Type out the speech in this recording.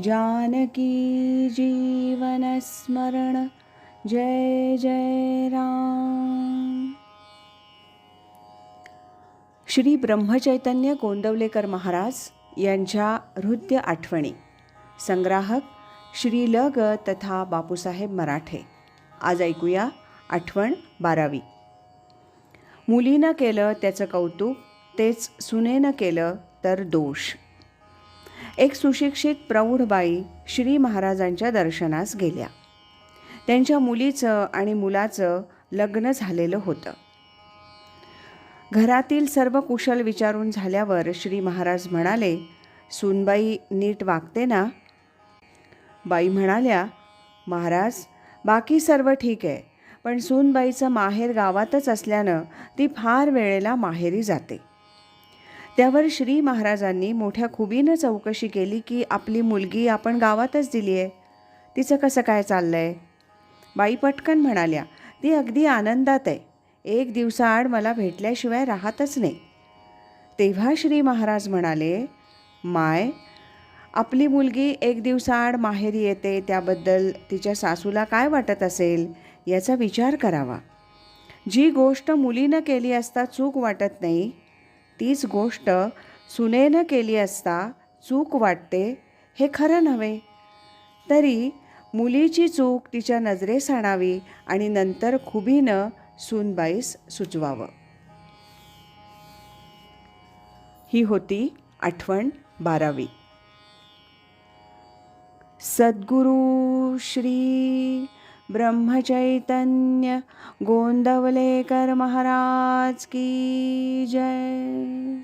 जानकी जीवनस्मरण जय जय राम। श्री ब्रह्मचैतन्य गोंदवलेकर महाराज यांच्या हृदय आठवणी संग्राहक श्री ल ग तथा बापूसाहेब मराठे. आज ऐकूया आठवण बारावी. मुलीनं केलं त्याचं कौतुक तेच सुनेनं केलं तर दोष. एक सुशिक्षित प्रौढबाई श्री महाराजांच्या दर्शनास गेल्या. त्यांच्या मुलीचं आणि मुलाचं लग्न झालेलं होतं. घरातील सर्व कुशल विचारून झाल्यावर श्री महाराज म्हणाले सुनबाई नीट वागते ना? बाई म्हणाल्या महाराज बाकी सर्व ठीक आहे पण सूनबाईचं माहेर गावातच असल्यानं ती फार वेळेला माहेरी जाते. त्यावर श्री महाराजांनी मोठ्या खुबीनं चौकशी केली की आपली मुलगी आपण गावातच दिली आहे. तिचं कसं काय चाललं आहे बाई पटकन म्हणाल्या ती अगदी आनंदात आहे. एक दिवसाआड मला भेटल्याशिवाय राहतच नाही. तेव्हा श्री महाराज म्हणाले माय आपली मुलगी एक दिवसाआड माहेरी येते त्याबद्दल तिच्या सासूला काय वाटत असेल याचा विचार करावा. जी गोष्ट मुलीनं केली असता चूक वाटत नाही तीच गोष्ट सुनेनं केली असता चूक वाटते हे खरं नव्हे. तरी मुलीची चूक तिच्या नजरेस आणावी आणि नंतर खुबीनं सूनबाईस सुचवावं. ही होती आठवण बारावी. सद्गुरु श्री ब्रह्मचैतन्य गोंदवलेकर महाराज की जय।